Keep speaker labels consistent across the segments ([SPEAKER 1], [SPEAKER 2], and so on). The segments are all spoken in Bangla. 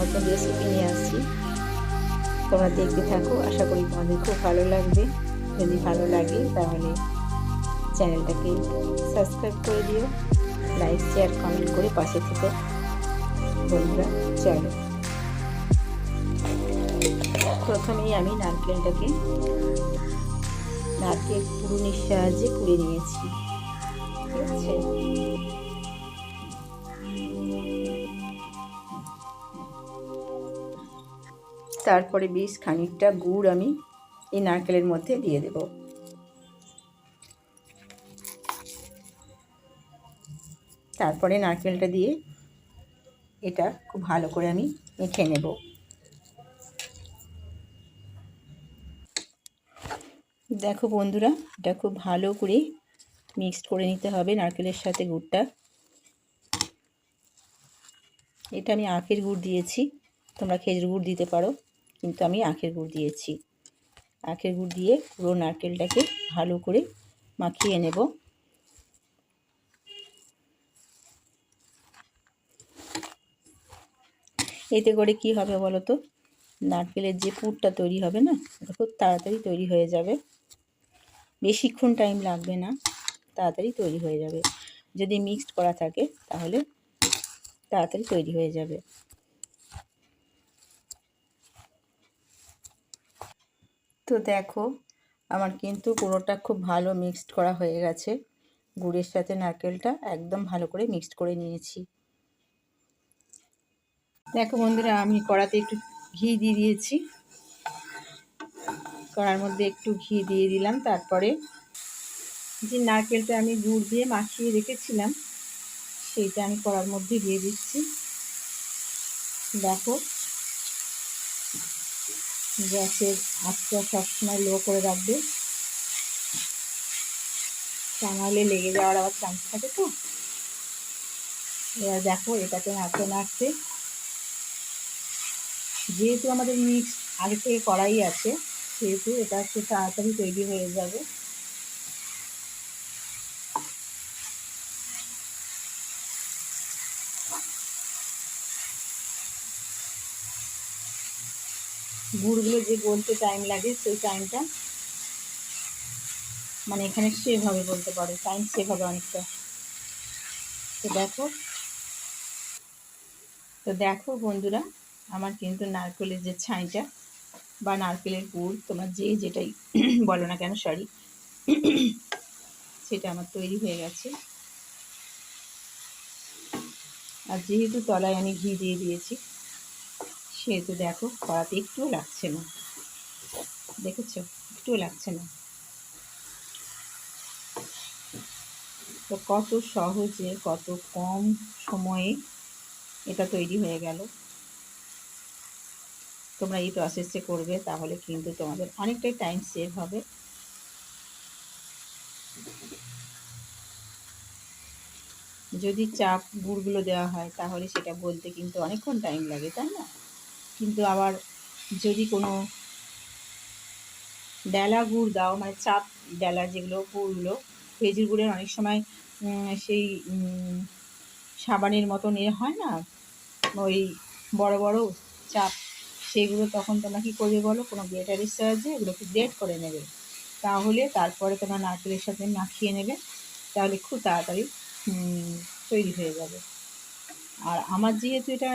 [SPEAKER 1] নতুন রেসিপি নিয়ে আসছি। তোমরা দেখতে থাকো, আশা করি তোমাদের খুব ভালো লাগবে। যদি ভালো লাগে তাহলে চ্যানেলটাকে সাবস্ক্রাইব করে দিও লাইক শেয়ার কমেন্ট করে পাশে থেকো বন্ধুরা চলো। প্রথমেই আমি নারকেলটাকে, নারকেল কুড়ুনির সাহায্যে কুড়ে নিয়েছি। ঠিক আছে? তারপরে বেশ খানিকটা গুড় আমি এই নারকেলের মধ্যে দিয়ে দেব। তারপরে নারকেলটা দিয়ে এটা খুব ভালো করে আমি মেখে নেব। দেখো বন্ধুরা, এটা খুব ভালো করে মিক্সড করে নিতে হবে নারকেলের সাথে গুড়টা। এটা আমি আখের গুড় দিয়েছি, তোমরা খেজুর গুড় দিতে পারো। কিন্তু আমি আখের গুড় দিয়েছি। আখের গুড় দিয়ে পুরো নারকেলটাকে ভালো করে মাখিয়ে নেব। এতে করে কি হবে বলো তো নারকেলের যে পুরটা তৈরি হবে না, এটা খুব তাড়াতাড়ি তৈরি হয়ে যাবে। বেশিক্ষণ টাইম লাগবে না, তাড়াতাড়ি তৈরি হয়ে যাবে। যদি মিক্সড করা থাকে তাহলে তাড়াতাড়ি তৈরি হয়ে যাবে। তো দেখো, আমার কিন্তু পুরোটা খুব ভালো মিক্সড করা হয়ে গেছে। গুড়ের সাথে নারকেলটা একদম ভালো করে মিক্সড করে নিয়েছি। দেখো বন্ধুরা, আমি কড়াতে একটু ঘি দিয়ে দিয়েছি। কড়ার মধ্যে একটু ঘি দিয়ে দিলাম, তারপরে যে নারকেলটা আমি গুড় দিয়ে মাখিয়ে রেখেছিলাম, সেইটা আমি কড়ার মধ্যে দিয়ে দিচ্ছি। দেখো গ্যাসের আঁচটা সবসময় লো করে রাখবে। তা নাহলে লেগে যাওয়ার আবার চান্স থাকে তো। এবার দেখো এটাকে নাড়তে নাড়তে। যেহেতু আমাদের মিক্স আগে থেকে কড়াই আছে, সেহেতু এটা একটু তাড়াতাড়ি তৈরি হয়ে যাবে। গুড়গুলো যে গলতে টাইম লাগে, সেই টাইমটা মানে এখানে সেভ হবে বলতে পারো টাইম সেভ হবে অনেকটা। তো দেখো তো দেখো বন্ধুরা, আমার কিন্তু নারকেলের যে ছাইটা বা নারকেলের গুড়, তোমরা যে যেটাই বলো না কেন সরি সেটা আমার তৈরি হয়ে গেছে। আর যেহেতু তলায় আমি ঘি দিয়ে দিয়েছি সেহেতু দেখো, কড়াতে একটুও লাগছে না। দেখেছ? একটুও লাগছে না। তো কত সহজে, কত কম সময়ে এটা তৈরি হয়ে গেল। তোমরা এই প্রসেসে করবে, তাহলে কিন্তু তোমাদের অনেকটাই টাইম সেভ হবে। যদি চাপ গুড়গুলো দেওয়া হয়, তাহলে সেটা বলতে কিন্তু অনেকক্ষণ টাইম লাগে, তাই না? কিন্তু আবার যদি কোনো ডেলা গুড় দাও মানে চাপ ডেলা যেগুলো গুড়গুলো, খেজুর গুড়ের অনেক সময় সেই সাবানের মতন এ হয় না? ওই বড় বড় চাপ, সেগুলো তখন তোমরা কী করবে বলো? কোনো গ্রেটারের সাহায্যে এগুলোকে গ্রেট করে নেবে। তাহলে তারপরে তোমরা নারকেলের সাথে মাখিয়ে নেবে, তাহলে খুব তাড়াতাড়ি তৈরি হয়ে যাবে। আর আমার যেহেতু এটা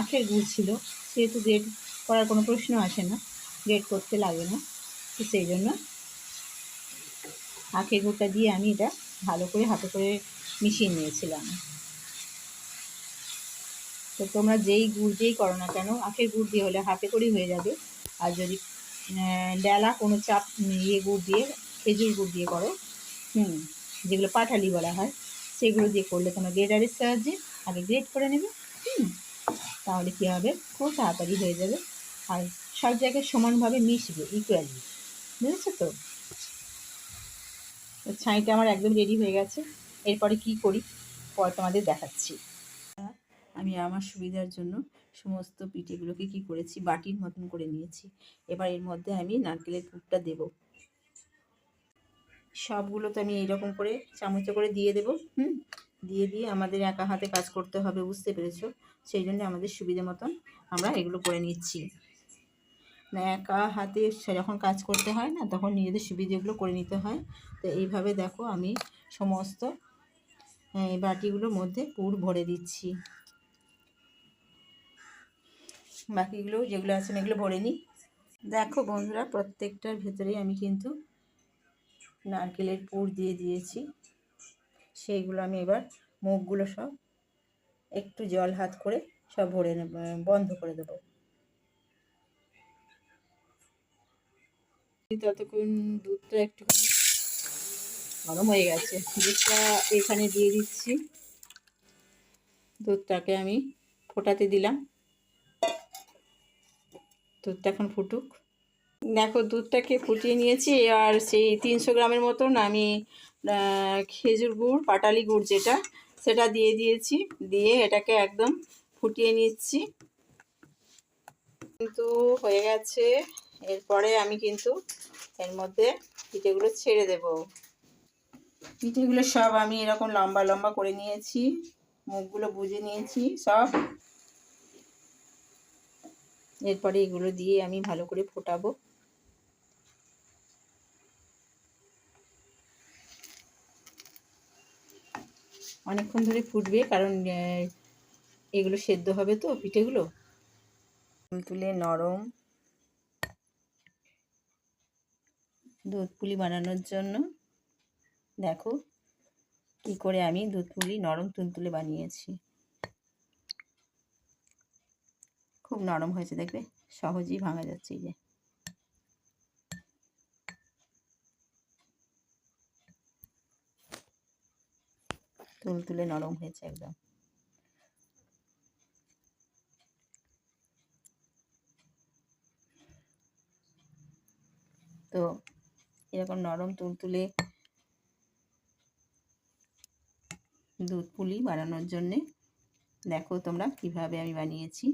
[SPEAKER 1] আখের গুড় ছিল সেহেতু গ্রেড করার কোনো প্রশ্ন আসে না গ্রেড করতে লাগে না, তো সেই জন্য আখের গুড়টা দিয়ে আমি এটা ভালো করে হাতে করে মিশিয়ে নিয়েছিলাম। তো তোমরা যেই গুড় দিয়েই করো না কেন, আখের গুড় দিয়ে হলে হাতে করেই হয়ে যাবে। আর যদি ডেলা কোনো চাপ ইয়ে গুড় দিয়ে, খেজুর গুড় দিয়ে করো, হুম, যেগুলো পাঠালি বলা হয়, সেগুলো দিয়ে করলে তোমরা গ্রেটারের সাহায্যে আগে গ্রেট করে নেবে, হুম। তাহলে কী হবে? খুব তাড়াতাড়ি হয়ে যাবে। আর সব জায়গায় সমানভাবে মিশবে ইকুয়ালি বুঝেছ তো? ছাইটা আমার একদম রেডি হয়ে গেছে। এরপরে কি করি? পরে তোমাদের দেখাচ্ছি। আমি আমার সুবিধার জন্য সমস্ত পিঠেগুলোকে কি করেছি? বাটির মতন করে নিয়েছি। এবার এর মধ্যে আমি নারকেলের পুরটা দেব। সবগুলো তো আমি এইরকম করে চামচে করে দিয়ে দেব, হুম? দিয়ে দিয়ে আমাদের একা হাতে কাজ করতে হবে, বুঝতে পেরেছ? সেই জন্য আমাদের সুবিধে মতন আমরা এগুলো করে নিচ্ছি। না, একা হাতে যখন কাজ করতে হয় না, তখন নিজেদের সুবিধেগুলো করে নিতে হয়। তো এইভাবে দেখো আমি সমস্ত বাটিগুলোর মধ্যে পুর ভরে দিচ্ছি। বাকিগুলো যেগুলো আছে এগুলো ভরে নিই। দেখো বন্ধুরা, প্রত্যেকটার ভেতরেই আমি কিন্তু নারকেলের পুর দিয়ে দিয়েছি। সেইগুলো আমি এবার মুখগুলো সব একটু জল হাত করে সব ভরে বন্ধ করে দেবো। ততক্ষণ দুধটা একটুখানি গরম হয়ে গেছে। দুধটা এখানে দিয়ে দিচ্ছি। দুধটাকে আমি ফোটাতে দিলাম। দুধটা এখন ফুটুক। দেখো দুধটাকে ফুটিয়ে নিয়েছি, আর সেই তিনশো গ্রামের মতন আমি খেজুর গুড়, পাটালি গুড় যেটা, সেটা দিয়ে দিয়েছি। দিয়ে এটাকে একদম ফুটিয়ে নিচ্ছি। কিন্তু হয়ে গেছে। এরপরে আমি কিন্তু এর মধ্যে পিঠেগুলো ছেড়ে দেব। পিঠেগুলো সব আমি এরকম লম্বা লম্বা করে নিয়েছি। মুখগুলো বুঝে নিয়েছি সব। এরপরে এগুলো দিয়ে আমি ভালো করে ফোটাবো। অনেকক্ষণ ধরে ফুটবে, কারণ এগুলো সেদ্ধ হবে তো পিঠেগুলো। তুলে নরম দুধ পুলি বানানোর জন্য দেখো কি করে আমি দুধ পুলি নরম তুলতুলে বানিয়েছি। খুব নরম হয়েছে, দেখবে সহজেই ভাঙা যাচ্ছে এই যে। তুলতুলে নরম হয়েছে একদম। তো এরকম নরম তুলতুলে দুধ পুলি বানানোর জন্যে দেখো তোমরা কীভাবে আমি বানিয়েছি।